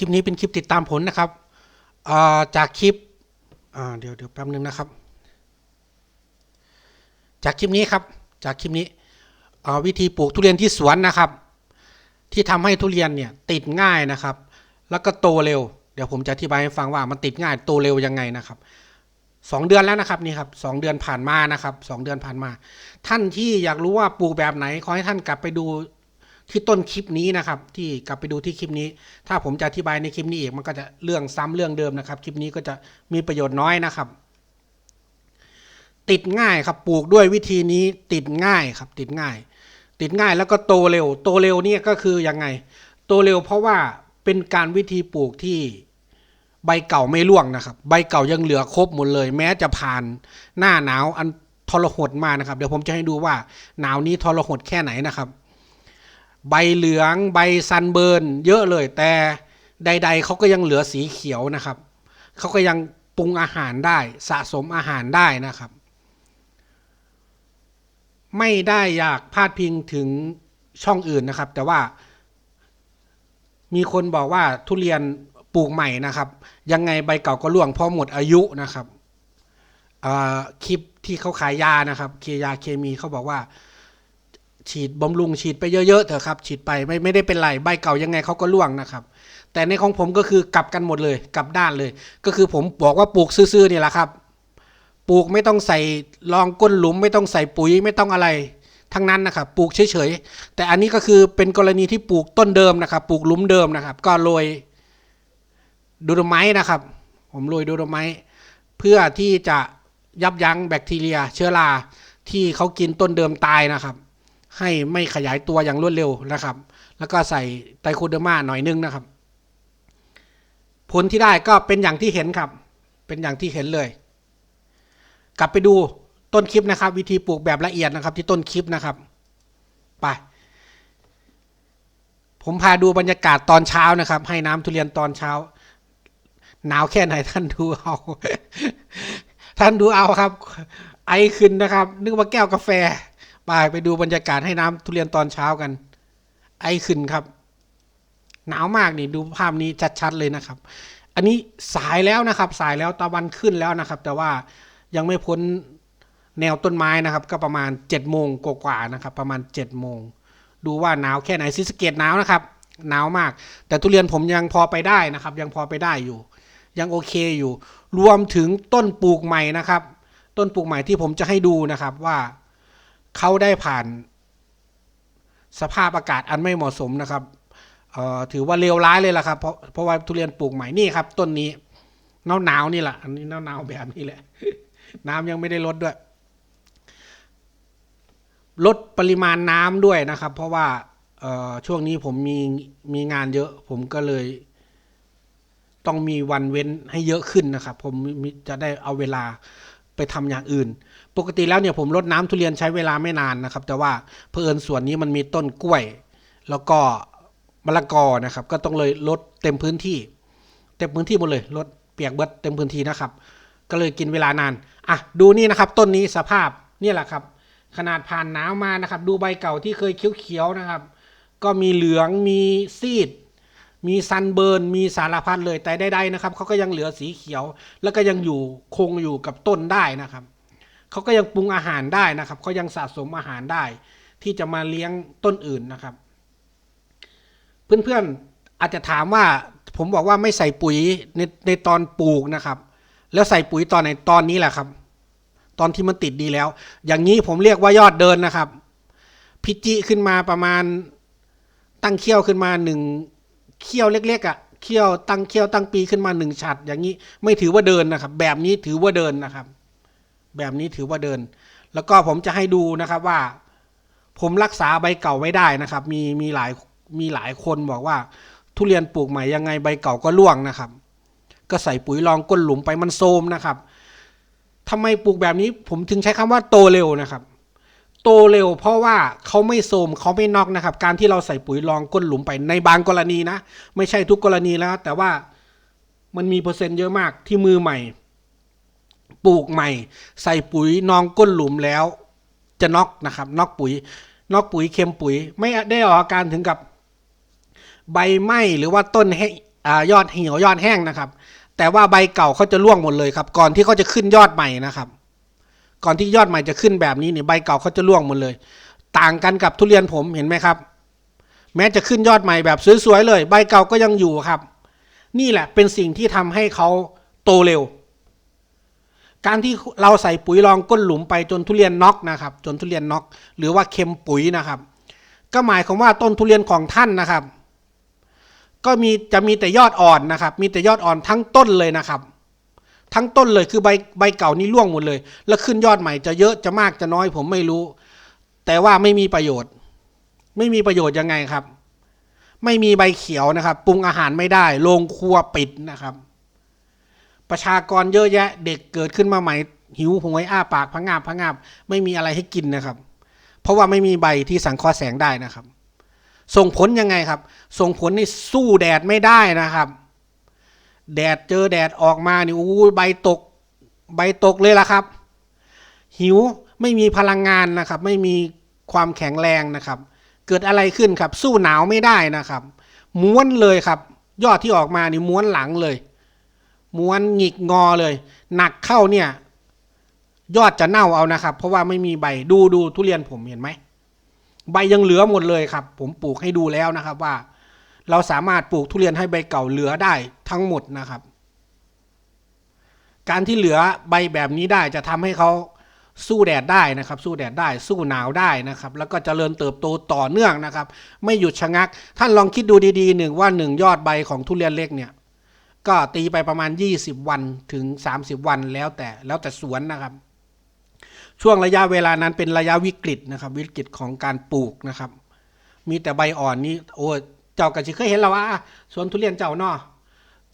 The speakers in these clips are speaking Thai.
ลิปนี้เป็นคลิปติดตามผลนะครับาจากคลิปเดี๋ยวเดี๋ยวแป๊บนึงนะครับ จากคลิปนี้ครับ จากคลิปนี้วิธีปลูกทุเรียนที่สวนนะครับ ที่ทำให้ทุเรียนเนี่ยติดง่ายนะครับ แล้วก็โตเร็ว เดี๋ยวผมจะอธิบายให้ฟังว่ามันติดง่ายโตเร็วยังไงนะครับสองเดือนแล้วนะครับนี่ครับสองเดือนผ่านมานะครับสองเดือนผ่านมา ท่านที่อยากรู้ว่าปลูกแบบไหนขอให้ท่านกลับไปดู ที่ต้นคลิปนี้นะครับ ที่กลับไปดูที่คลิปนี้ ถ้าผมจะอธิบายในคลิปนี้อีกมันก็จะเรื่องซ้ำเรื่องเดิมนะครับ คลิปนี้ก็จะมีประโยชน์น้อยนะครับ ติดง่ายครับปลูกด้วยวิธีนี้ติดง่ายครับ ติดง่าย ติดง่ายแล้วก็โตเร็ว โตเร็วเนี่ยก็คือยังไง โตเร็วเพราะว่าเป็นการวิธีปลูกที่ใบเก่าไม่ร่วงนะครับ ใบเก่ายังเหลือครบหมดเลย แม้จะผ่านหน้าหนาวอันทรหดมานะครับ เดี๋ยวผมจะให้ดูว่าหนาวนี้ทรหดแค่ไหนนะครับ ใบเหลืองใบซันเบิร์นเยอะเลยแต่ใด ๆเขาก็ยังเหลือสีเขียวนะครับเขาก็ยังปรุงอาหารได้สะสมอาหารได้นะครับ ไม่ได้อยากพาดพิงถึงช่องอื่นนะครับ แต่ว่า มีคนบอกว่าทุเรียนปลูกใหม่นะครับ ยังไงใบเก่าก็ร่วงเพราะหมดอายุนะครับคลิปที่เขาขายยานะครับเคยาเคมีเขาบอกว่า ฉีดบำรุงฉีดไปเยอะๆเถอะครับ ฉีดไปไม่ไม่ได้เป็นไรใบเก่ายังไงเขาก็ร่วงนะครับ แต่ในของผมก็คือกลับกันหมดเลยกลับด้านเลย ก็คือผมบอกว่าปลูกซื่อๆนี่แหละครับ ปลูกไม่ต้องใส่รองก้นหลุม ไม่ต้องใส่ปุ๋ยไม่ต้องอะไรทั้งนั้นนะครับปลูกเฉยๆแต่อันนี้ก็คือเป็นกรณีที่ปลูกต้นเดิมนะครับปลูกหลุมเดิมนะครับ ก็โรยดูดไม้นะครับ ผมโรยดูดไม้เพื่อที่จะยับยั้งแบคทีเรีย เชื้อราที่เขากินต้นเดิมตายนะครับ ให้ไม่ขยายตัวอย่างรวดเร็วนะครับ แล้วก็ใส่ไตรโคเดอร์มาหน่อยนึงนะครับ ผลที่ได้ก็เป็นอย่างที่เห็นครับ เป็นอย่างที่เห็นเลย กลับไปดูต้นคลิปนะครับ วิธีปลูกแบบละเอียดนะครับ ที่ต้นคลิปนะครับ ไป ผมพาดูบรรยากาศตอนเช้านะครับ ให้น้ำทุเรียนตอนเช้า หนาวแค่ไหนท่านดูเอา ท่านดูเอาครับ ไอขึ้นนะครับ นึกว่าแก้วกาแฟ ไปไปดูบรรยากาศให้น้ำทุเรียนตอนเช้ากัน ไอขึ้นครับ หนาวมากนี่ดูภาพนี้ชัดๆเลยนะครับ อันนี้สายแล้วนะครับ สายแล้วตะวันขึ้นแล้วนะครับ แต่ว่ายังไม่พ้นแนวต้นไม้นะครับ ก็ประมาณ7จ็ดโมงกว่าๆนะครับ ประมาณ7จ็ดโมงดูว่าหนาวแค่ไหนซิสเกตหนาวนะครับหนาวมาก แต่ทุเรียนผมยังพอไปได้นะครับ ยังพอไปได้อยู่ ยังโอเคอยู่ รวมถึงต้นปลูกใหม่นะครับ ต้นปลูกใหม่ที่ผมจะให้ดูนะครับว่า เขาได้ผ่านสภาพอากาศอันไม่เหมาะสมนะครับถือว่าเลวร้ายเลยล่ะครับ เพราะเพราะว่าทุเรียนปลูกใหม่นี่ครับ ต้นนี้หนาวหนาวนี่แหละอันนี้หนาวหนาวแบบนี้แหละ น้ำยังไม่ได้ลดด้วย ลดปริมาณน้ำด้วยนะครับ เพราะว่าช่วงนี้ผมมีมีงานเยอะ ผมก็เลย ต้องมีวันเว้นให้เยอะขึ้นนะครับ ผมจะได้เอาเวลา ไปทำอย่างอื่น ปกติแล้วเนี่ยผมรดน้ำทุเรียนใช้เวลาไม่นานนะครับ แต่ว่าเพื่อเอิญส่วนนี้มันมีต้นกล้วย แล้วก็มะละกอนะครับ ก็ต้องเลยลดเต็มพื้นที่ เต็มพื้นที่หมดเลยลดเปียกเบิดเต็มพื้นที่นะครับ ก็เลยกินเวลานานอะดูนี่นะครับ ต้นนี้สภาพนี่แหละครับ ขนาดผ่านหนาวมานะครับ ดูใบเก่าที่เคยเขียวๆนะครับ ก็มีเหลืองมีซีด มีซันเบิร์นมีสารพัดเลยแต่ใดๆนะครับเขาก็ยังเหลือสีเขียว แล้วก็ยังอยู่คงอยู่กับต้นได้นะครับเขาก็ยังปรุงอาหารได้นะครับเขายังสะสมอาหารได้ ที่จะมาเลี้ยงต้นอื่นนะครับ เพื่อนๆอาจจะถามว่าผมบอกว่าไม่ใส่ปุ๋ยในในตอนปลูกนะครับ แล้วใส่ปุ๋ยตอนไหนตอนนี้แหละครับ ตอนที่มันติดดีแล้ว อย่างนี้ผมเรียกว่ายอดเดินนะครับ พิจิขึ้นมาประมาณตั้งเขี้ยวขึ้นมาหนึ่ง เขี้ยวเล็กๆอะ่ะเขี้ยวตั้งเขี้ยวตั้งปีขึ้นมาหนึ่งฉัดอย่างนี้ไม่ถือว่าเดินนะครับ แบบนี้ถือว่าเดินนะครับ แบบนี้ถือว่าเดิน แล้วก็ผมจะให้ดูนะครับว่า ผมรักษาใบเก่าไว้ได้นะครับ มีมีหลายมีหลายคนบอกว่า ทุเรียนปลูกใหม่ยังไงใบเก่าก็ร่วงนะครับ ก็ใส่ปุ๋ยรองก้นหลุมไปมันโทมนะครับทำไมปลูกแบบนี้ผมถึงใช้คำว่าโตเร็วนะครับ โตเร็วเพราะว่าเขาไม่โทมเขาไม่นอกนะครับ การที่เราใส่ปุ๋ยรองก้นหลุมไปในบางกรณีนะ ไม่ใช่ทุกกรณีแล้ว แต่ว่ามันมีเปอร์เซ็นต์เยอะมากที่มือใหม่ ปลูกใหม่ ใส่ปุ๋ยนองก้นหลุมแล้ว จะนอกนะครับนอกปุ๋ยนอกปุ๋ยเค็มปุ๋ย ไม่ได้ออกอาการถึงกับใบไหม้หรือว่าต้นแห้งยอดเหี่ยวยอดแห้งนะครับ แต่ว่าใบเก่าเขาจะร่วงหมดเลยครับ ก่อนที่เขาจะขึ้นยอดใหม่นะครับ ก่อนที่ยอดใหม่จะขึ้นแบบนี้เนี่ยใบเก่าเขาจะร่วงหมดเลย ต่างกันกับทุเรียนผมเห็นไหมครับ แม้จะขึ้นยอดใหม่แบบสวยๆเลย ใบเก่าก็ยังอยู่ครับ นี่แหละเป็นสิ่งที่ทำให้เขาโตเร็ว การที่เราใส่ปุ๋ยรองก้นหลุมไปจนทุเรียนน็อกนะครับ จนทุเรียนน็อกหรือว่าเค็มปุ๋ยนะครับ ก็หมายความว่าต้นทุเรียนของท่านนะครับ ก็มีจะมีแต่ยอดอ่อนนะครับ มีแต่ยอดอ่อนทั้งต้นเลยนะครับ ทั้งต้นเลยคือใบใบเก่านี่ร่วงหมดเลย แล้วขึ้นยอดใหม่จะเยอะจะมากจะน้อยผมไม่รู้ แต่ว่าไม่มีประโยชน์ ไม่มีประโยชน์ยังไงครับ ไม่มีใบเขียวนะครับ ปรุงอาหารไม่ได้โรงครัวปิดนะครับ ประชากรเยอะแยะ เด็กเกิดขึ้นมาใหม่ หิวโหวยอ้าปากพังงาบพังงาบไม่มีอะไรให้กินนะครับ เพราะว่าไม่มีใบที่สังเคราะห์แสงได้นะครับ ส่งผลยังไงครับ ส่งผลนี่สู้แดดไม่ได้นะครับ แดดเจอแดดออกมานี่อู้ใบตก ใบตกเลยล่ะครับ หิวไม่มีพลังงานนะครับ ไม่มีความแข็งแรงนะครับ เกิดอะไรขึ้นครับ สู้หนาวไม่ได้นะครับ ม้วนเลยครับ ยอดที่ออกมานี่ม้วนหลังเลย ม้วนหงิกงอเลย หนักเข้าเนี่ย ยอดจะเน่าเอานะครับ เพราะว่าไม่มีใบดูดูทุเรียนผมเห็นไหมใบยังเหลือหมดเลยครับ ผมปลูกให้ดูแล้วนะครับว่า เราสามารถปลูกทุเรียนให้ใบเก่าเหลือได้ทั้งหมดนะครับ การที่เหลือใบแบบนี้ได้จะทำให้เขาสู้แดดได้นะครับ สู้แดดได้ สู้หนาวได้นะครับ แล้วก็เจริญเติบโตต่อเนื่องนะครับ ไม่หยุดชะงัก ท่านลองคิดดูดีๆหนึ่งว่าหนึ่งยอดใบของทุเรียนเล็กเนี่ยก็ตีไปประมาณ 20 วันถึง 30 วันแล้วแต่แล้วแต่สวนนะครับ ช่วงระยะเวลานั้นเป็นระยะวิกฤตนะครับ วิกฤตของการปลูกนะครับ มีแต่ใบอ่อนนี่โอ้ จ้ากระชิเคยเห็นแล้วว่าสวนทุเรียนเจ้าเนาะ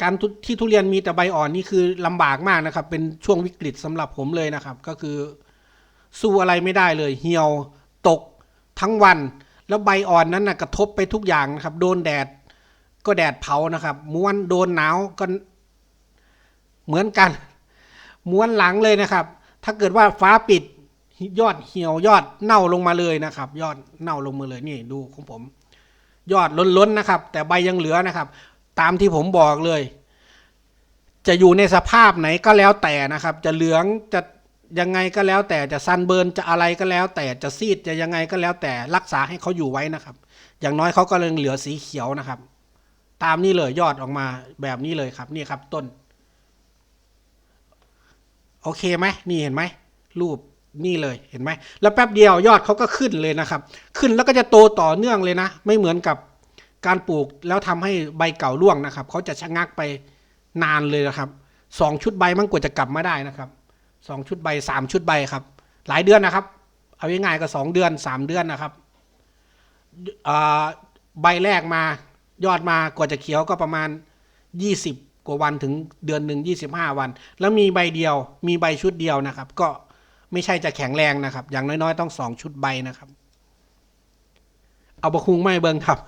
การที่ทุเรียนมีแต่ใบอ่อนนี่คือลำบากมากนะครับ เป็นช่วงวิกฤตสำหรับผมเลยนะครับ ก็คือสู้อะไรไม่ได้เลย เหี่ยวตกทั้งวัน แล้วใบอ่อนนั้นนะกระทบไปทุกอย่างนะครับ โดนแดดก็แดดเผานะครับม้วนโดนหนาวก็เหมือนกัน ม้วนหลังเลยนะครับ ถ้าเกิดว่าฟ้าปิดยอดเหี่ยวยอดเน่าลงมาเลยนะครับ ยอดเน่าลงมาเลยนี่ดูของผม ยอดล้นๆนะครับ แต่ใบยังเหลือนะครับ ตามที่ผมบอกเลย จะอยู่ในสภาพไหนก็แล้วแต่นะครับ จะเหลืองจะยังไงก็แล้วแต่จะซันเบิร์นจะอะไรก็แล้ว แต่จะซีดจะยังไงก็แล้วแต่รักษาให้เขาอยู่ไว้นะครับ อย่างน้อยเขาก็ยังเหลือสีเขียวนะครับ ตามนี้เลยยอดออกมาแบบนี้เลยครับนี่ครับต้น โอเคไหมนี่เห็นไหมรูป นี่เลยเห็นไหมแล้วแป๊บเดียวยอดเขาก็ขึ้นเลยนะครับ ขึ้นแล้วก็จะโตต่อเนื่องเลยนะ ไม่เหมือนกับการปลูกแล้วทำให้ใบเก่าร่วงนะครับเขาจะชะงักไปนานเลยนะครับสองชุดใบมันกว่าจะกลับมาได้นะครับสองชุดใบสามชุดใบครับ หลายเดือนนะครับ เอาง่ายๆก็สองเดือนสามเดือนนะครับใบแรกมายอดมากว่าจะเขียวก็ประมาณยี่สิบกว่าวันถึงเดือนหนึ่งยี่สิบห้าวัน แล้วมีใบเดียวมีใบชุดเดียวนะครับ ก็ ไม่ใช่จะแข็งแรงนะครับ อย่างน้อยๆ ต้องสองชุดใบนะครับ เอาบะคุงไม่เบิงครับ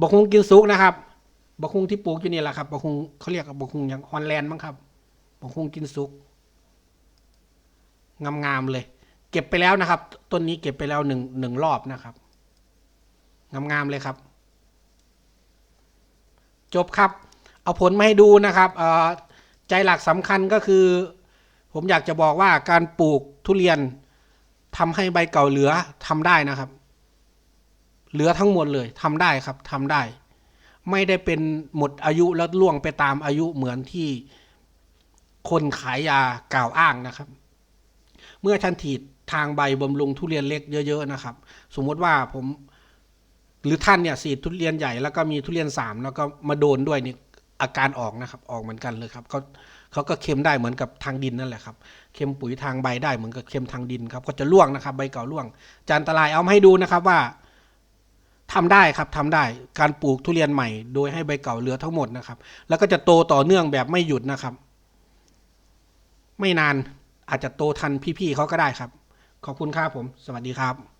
บะคุงกินซุกนะครับบะคุงที่ปลูกอยู่นี่แหละครับบะคุงเขาเรียกบะคุงอย่างฮอลแลนด์มั้งครับบะคุงกินซุกงามๆเลย เก็บไปแล้วนะครับ ต้นนี้เก็บไปแล้วหนึ่งหนึ่งรอบนะครับงามๆเลยครับ จบครับ เอาผลมาให้ดูนะครับเอ่อใจหลักสำคัญก็คือ ผมอยากจะบอกว่าการปลูกทุเรียนทำให้ใบเก่าเหลือทำได้นะครับ เหลือทั้งหมดเลยทำได้ครับทำได้ ไม่ได้เป็นหมดอายุแล้วล่วงไปตามอายุเหมือนที่คนขายยากล่าวอ้างนะครับ เมื่อท่านฉีดทางใบบำรุงทุเรียนเล็กเยอะๆนะครับ สมมติว่าผมหรือท่านเนี่ยสีทุเรียนใหญ่แล้วก็มีทุเรียนสามแล้วก็มาโดนด้วยนี่อาการออกนะครับ ออกเหมือนกันเลยครับเขา เขาก็เค็มได้เหมือนกับทางดินนั่นแหละครับเค็มปุ๋ยทางใบได้เหมือนกับเค็มทางดินครับก็จะร่วงนะครับ ใบเก่าร่วงจานตรายเอามาให้ดูนะครับว่าทำได้ครับทำได้การปลูกทุเรียนใหม่ โดยให้ใบเก่าเหลือทั้งหมดนะครับ แล้วก็จะโตต่อเนื่องแบบไม่หยุดนะครับ ไม่นานอาจจะโตทันพี่ๆเขาก็ได้ครับ ขอบคุณครับผม สวัสดีครับ